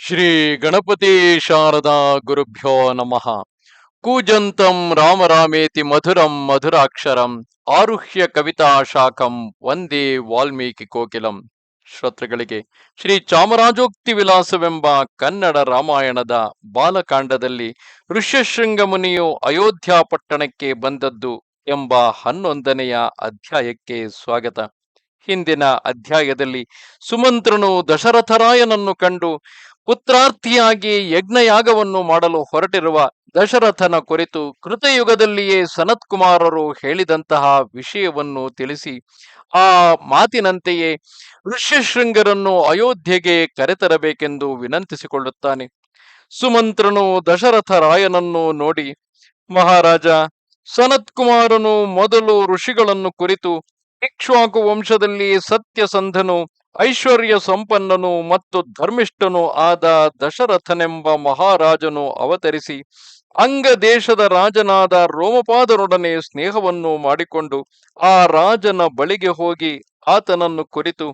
ಶ್ರೀ ಗಣಪತಿ ಶಾರದಾ ಗುರುಭ್ಯೋ ನಮಃ. ಕೂಜಂತಂ ರಾಮರಾಮೇತಿ ಮಧುರಂ ಮಧುರಾಕ್ಷರಂ ಆರುಹ್ಯ ಕವಿತಾ ಶಾಖಂ ವಂದೇ ವಾಲ್ಮೀಕಿ ಕೋಕಿಲಂ. ಶ್ರೋತೃಗಳಿಗೆ, ಶ್ರೀ ಚಾಮರಾಜೋಕ್ತಿ ವಿಲಾಸವೆಂಬ ಕನ್ನಡ ರಾಮಾಯಣದ ಬಾಲಕಾಂಡದಲ್ಲಿ ಋಷ್ಯಶೃಂಗ ಮುನಿಯು ಅಯೋಧ್ಯ ಪಟ್ಟಣಕ್ಕೆ ಬಂದದ್ದು ಎಂಬ ಹನ್ನೊಂದನೆಯ ಅಧ್ಯಾಯಕ್ಕೆ ಸ್ವಾಗತ. ಹಿಂದಿನ ಅಧ್ಯಾಯದಲ್ಲಿ ಸುಮಂತ್ರನು ದಶರಥರಾಯನನ್ನು ಕಂಡು ಪುತ್ರಾರ್ಥಿಯಾಗಿ ಯಜ್ಞಯಾಗವನ್ನು ಮಾಡಲು ಹೊರಟಿರುವ ದಶರಥನ ಕುರಿತು ಕೃತಯುಗದಲ್ಲಿಯೇ ಸನತ್ಕುಮಾರರು ಹೇಳಿದಂತಹ ವಿಷಯವನ್ನು ತಿಳಿಸಿ ಆ ಮಾತಿನಂತೆಯೇ ಋಷ್ಯಶೃಂಗರನ್ನು ಅಯೋಧ್ಯೆಗೆ ಕರೆತರಬೇಕೆಂದು ವಿನಂತಿಸಿಕೊಳ್ಳುತ್ತಾನೆ. ಸುಮಂತ್ರನು ದಶರಥ ರಾಯನನ್ನು ನೋಡಿ, ಮಹಾರಾಜ, ಸನತ್ಕುಮಾರನು ಮೊದಲು ಋಷಿಗಳನ್ನು ಕುರಿತು ಇಕ್ಷ್ವಾಕು ವಂಶದಲ್ಲಿ ಸತ್ಯಸಂಧನು ಐಶ್ವರ್ಯ ಸಂಪನ್ನನು ಮತ್ತು ಧರ್ಮಿಷ್ಠನು ಆದ ದಶರಥನೆಂಬ ಮಹಾರಾಜನು ಅವತರಿಸಿ, ಅಂಗ ದೇಶದ ರಾಜನಾದ ರೋಮಪಾದರೊಡನೆ ಸ್ನೇಹವನ್ನು ಮಾಡಿಕೊಂಡು ಆ ರಾಜನ ಬಳಿಗೆ ಹೋಗಿ ಆತನನ್ನು ಕುರಿತು,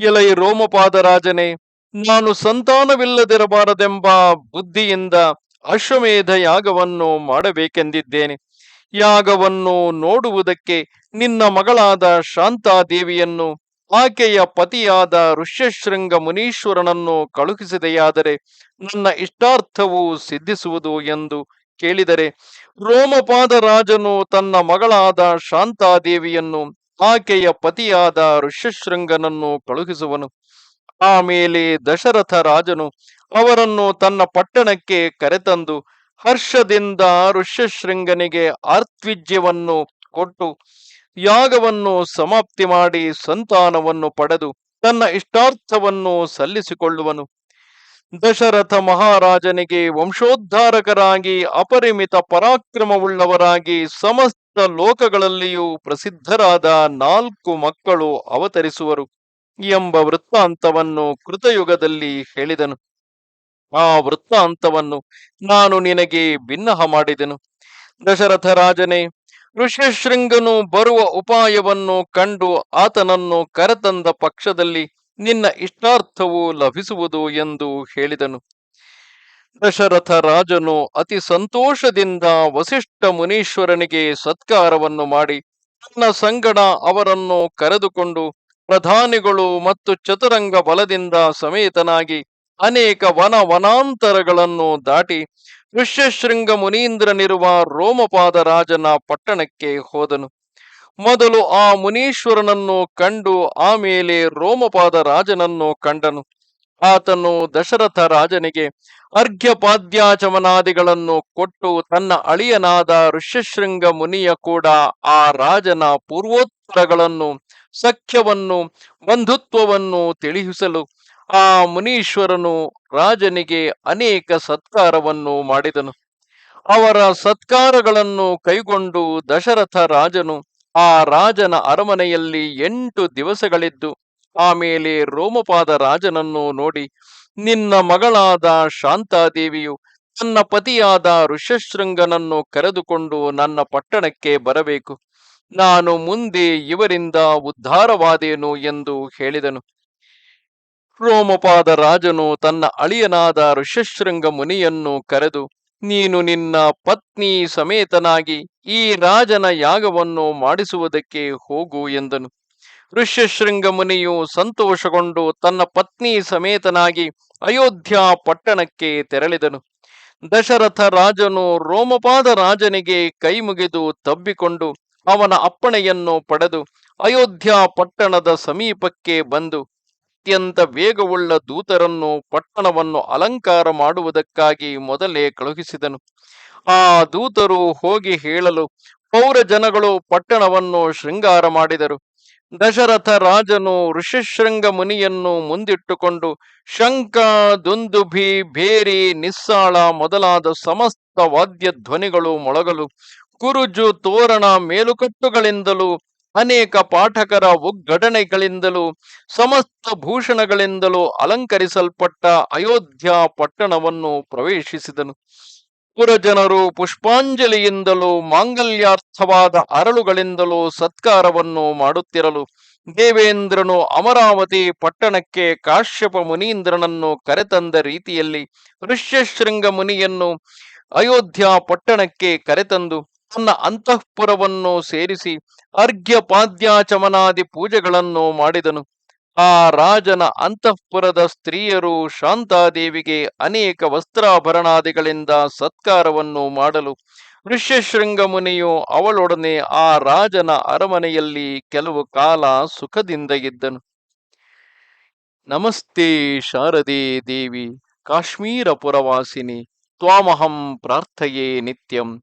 ಎಲೈ ರೋಮಪಾದ ರಾಜನೇ ನಾನು ಸಂತಾನವಿಲ್ಲದಿರಬಾರದೆಂಬ ಬುದ್ಧಿಯಿಂದ ಅಶ್ವಮೇಧ ಯಾಗವನ್ನು ಮಾಡಬೇಕೆಂದಿದ್ದೇನೆ. ಯಾಗವನ್ನು ನೋಡುವುದಕ್ಕೆ ನಿನ್ನ ಮಗಳಾದ ಶಾಂತಾದೇವಿಯನ್ನು ಆಕೆಯ ಪತಿಯಾದ ಋಷ್ಯಶೃಂಗ ಮುನೀಶ್ವರನನ್ನು ಕಳುಹಿಸಿದೆಯಾದರೆ ನನ್ನ ಇಷ್ಟಾರ್ಥವು ಸಿದ್ಧಿಸುವುದು ಎಂದು ಕೇಳಿದರೆ ರೋಮಪಾದ ರಾಜನು ತನ್ನ ಮಗಳಾದ ಶಾಂತಾದೇವಿಯನ್ನು ಆಕೆಯ ಪತಿಯಾದ ಋಷ್ಯಶೃಂಗನನ್ನು ಕಳುಹಿಸುವನು. ಆಮೇಲೆ ದಶರಥ ರಾಜನು ಅವರನ್ನು ತನ್ನ ಪಟ್ಟಣಕ್ಕೆ ಕರೆತಂದು ಹರ್ಷದಿಂದ ಋಷ್ಯಶೃಂಗನಿಗೆ ಆರ್ತ್ವಿಜ್ಯವನ್ನು ಕೊಟ್ಟು ಯಾಗವನ್ನು ಸಮಾಪ್ತಿ ಮಾಡಿ ಸಂತಾನವನ್ನು ಪಡೆದು ತನ್ನ ಇಷ್ಟಾರ್ಥವನ್ನು ಸಲ್ಲಿಸಿಕೊಳ್ಳುವನು. ದಶರಥ ಮಹಾರಾಜನಿಗೆ ವಂಶೋದ್ಧಾರಕರಾಗಿ ಅಪರಿಮಿತ ಪರಾಕ್ರಮವುಳ್ಳವರಾಗಿ ಸಮಸ್ತ ಲೋಕಗಳಲ್ಲಿಯೂ ಪ್ರಸಿದ್ಧರಾದ ನಾಲ್ಕು ಮಕ್ಕಳು ಅವತರಿಸುವರು ಎಂಬ ವೃತ್ತಾಂತವನ್ನು ಕೃತಯುಗದಲ್ಲಿ ಹೇಳಿದನು. ಆ ವೃತ್ತಾಂತವನ್ನು ನಾನು ನಿನಗೆ ಭಿನ್ನಹ ಮಾಡಿದೆನು. ದಶರಥ ರಾಜನೇ ಋಷ್ಯಶೃಂಗನು ಬರುವ ಉಪಾಯವನ್ನು ಕಂಡು ಆತನನ್ನು ಕರೆತಂದ ಪಕ್ಷದಲ್ಲಿ ನಿನ್ನ ಇಷ್ಟಾರ್ಥವು ಲಭಿಸುವುದು ಎಂದು ಹೇಳಿದನು. ದಶರಥ ರಾಜನು ಅತಿ ಸಂತೋಷದಿಂದ ವಸಿಷ್ಠ ಮುನೀಶ್ವರನಿಗೆ ಸತ್ಕಾರವನ್ನು ಮಾಡಿ ತನ್ನ ಸಂಗಡ ಅವರನ್ನು ಕರೆದುಕೊಂಡು ಪ್ರಧಾನಿಗಳು ಮತ್ತು ಚತುರಂಗ ಬಲದಿಂದ ಸಮೇತನಾಗಿ ಅನೇಕ ವನ ವನಾಂತರಗಳನ್ನು ದಾಟಿ ಋಷ್ಯಶೃಂಗ ಮುನೀಂದ್ರನಿರುವ ರೋಮಪಾದ ರಾಜನ ಪಟ್ಟಣಕ್ಕೆ ಹೋದನು. ಮೊದಲು ಆ ಮುನೀಶ್ವರನನ್ನು ಕಂಡು ಆಮೇಲೆ ರೋಮಪಾದ ರಾಜನನ್ನು ಕಂಡನು. ಆತನು ದಶರಥ ರಾಜನಿಗೆ ಅರ್ಘ್ಯಪಾದ್ಯಾಚಮನಾದಿಗಳನ್ನು ಕೊಟ್ಟು ತನ್ನ ಅಳಿಯನಾದ ಋಷ್ಯಶೃಂಗ ಮುನಿಯ ಕೂಡ ಆ ರಾಜನ ಪೂರ್ವೋತ್ತರಗಳನ್ನು, ಸಖ್ಯವನ್ನು, ಬಂಧುತ್ವವನ್ನು ತಿಳಿಸಲು ಆ ಮುನೀಶ್ವರನು ರಾಜನಿಗೆ ಅನೇಕ ಸತ್ಕಾರವನ್ನು ಮಾಡಿದನು. ಅವರ ಸತ್ಕಾರಗಳನ್ನು ಕೈಗೊಂಡು ದಶರಥ ರಾಜನು ಆ ರಾಜನ ಅರಮನೆಯಲ್ಲಿ ಎಂಟು ದಿವಸಗಳಿದ್ದು ಆಮೇಲೆ ರೋಮಪಾದ ರಾಜನನ್ನು ನೋಡಿ, ನಿನ್ನ ಮಗಳಾದ ಶಾಂತಾದೇವಿಯು ತನ್ನ ಪತಿಯಾದ ಋಷ್ಯಶೃಂಗನನ್ನು ಕರೆದುಕೊಂಡು ನನ್ನ ಪಟ್ಟಣಕ್ಕೆ ಬರಬೇಕು. ನಾನು ಮುಂದೆ ಇವರಿಂದ ಉದ್ಧಾರವಾದೇನು ಎಂದು ಹೇಳಿದನು. ರೋಮಪಾದ ರಾಜನು ತನ್ನ ಅಳಿಯನಾದ ಋಷ್ಯಶೃಂಗ ಮುನಿಯನ್ನು ಕರೆದು, ನೀನು ನಿನ್ನ ಪತ್ನಿ ಸಮೇತನಾಗಿ ಈ ರಾಜನ ಯಾಗವನ್ನು ಮಾಡಿಸುವುದಕ್ಕೆ ಹೋಗು ಎಂದನು. ಋಷ್ಯಶೃಂಗ ಮುನಿಯು ಸಂತೋಷಗೊಂಡು ತನ್ನ ಪತ್ನಿ ಸಮೇತನಾಗಿ ಅಯೋಧ್ಯ ಪಟ್ಟಣಕ್ಕೆ ತೆರಳಿದನು. ದಶರಥ ರಾಜನು ರೋಮಪಾದ ರಾಜನಿಗೆ ಕೈ ಮುಗಿದು ತಬ್ಬಿಕೊಂಡು ಅವನ ಅಪ್ಪಣೆಯನ್ನು ಪಡೆದು ಅಯೋಧ್ಯ ಪಟ್ಟಣದ ಸಮೀಪಕ್ಕೆ ಬಂದು ಅತ್ಯಂತ ವೇಗವುಳ್ಳ ದೂತರನ್ನು, ಪಟ್ಟಣವನ್ನು ಅಲಂಕಾರ ಮಾಡುವುದಕ್ಕಾಗಿ ಮೊದಲೇ ಕಳುಹಿಸಿದನು. ಆ ದೂತರು ಹೋಗಿ ಹೇಳಲು, ಪೌರ ಜನಗಳು ಪಟ್ಟಣವನ್ನು ಶೃಂಗಾರ ಮಾಡಿದರು. ದಶರಥ ರಾಜನು ಋಷಿಶೃಂಗ ಮುನಿಯನ್ನು ಮುಂದಿಟ್ಟುಕೊಂಡು ಶಂಕ ದುಂದುಭಿ, ಭೇರಿ, ನಿಸ್ಸಾಳ ಮೊದಲಾದ ಸಮಸ್ತ ವಾದ್ಯ ಧ್ವನಿಗಳು ಮೊಳಗಲು, ಕುರುಜು, ತೋರಣ, ಮೇಲುಕಟ್ಟುಗಳಿಂದಲೂ ಅನೇಕ ಪಾಠಕರ ಉಗ್ಘಟನೆಗಳಿಂದಲೂ ಸಮಸ್ತ ಭೂಷಣಗಳಿಂದಲೂ ಅಲಂಕರಿಸಲ್ಪಟ್ಟ ಅಯೋಧ್ಯ ಪಟ್ಟಣವನ್ನು ಪ್ರವೇಶಿಸಿದನು. ಪುರಜನರು ಪುಷ್ಪಾಂಜಲಿಯಿಂದಲೂ, ಮಾಂಗಲ್ಯಾರ್ಥವಾದ ಅರಳುಗಳಿಂದಲೂ ಸತ್ಕಾರವನ್ನು ಮಾಡುತ್ತಿರಲು, ದೇವೇಂದ್ರನು ಅಮರಾವತಿ ಪಟ್ಟಣಕ್ಕೆ ಕಾಶ್ಯಪ ಮುನೀಂದ್ರನನ್ನು ಕರೆತಂದ ರೀತಿಯಲ್ಲಿ ಋಷ್ಯಶೃಂಗ ಮುನಿಯನ್ನು ಅಯೋಧ್ಯ ಪಟ್ಟಣಕ್ಕೆ ಕರೆತಂದು ತನ್ನ ಅಂತಃಪುರವನ್ನು ಸೇರಿಸಿ ಅರ್ಘ್ಯ ಪಾದ್ಯಾಚಮನಾದಿ ಪೂಜೆಗಳನ್ನು ಮಾಡಿದನು. ಆ ರಾಜನ ಅಂತಃಪುರದ ಸ್ತ್ರೀಯರು ಶಾಂತಾದೇವಿಗೆ ಅನೇಕ ವಸ್ತ್ರಾಭರಣಾದಿಗಳಿಂದ ಸತ್ಕಾರವನ್ನು ಮಾಡಲು ಋಷ್ಯಶೃಂಗ ಮುನಿಯು ಅವಳೊಡನೆ ಆ ರಾಜನ ಅರಮನೆಯಲ್ಲಿ ಕೆಲವು ಕಾಲ ಸುಖದಿಂದ ಇದ್ದನು. ನಮಸ್ತೆ ಶಾರದೆ ದೇವಿ, ಕಾಶ್ಮೀರ ಪುರವಾಸಿನಿ, ತ್ವಾಮಹಂ ಪ್ರಾರ್ಥಯೇ ನಿತ್ಯಂ.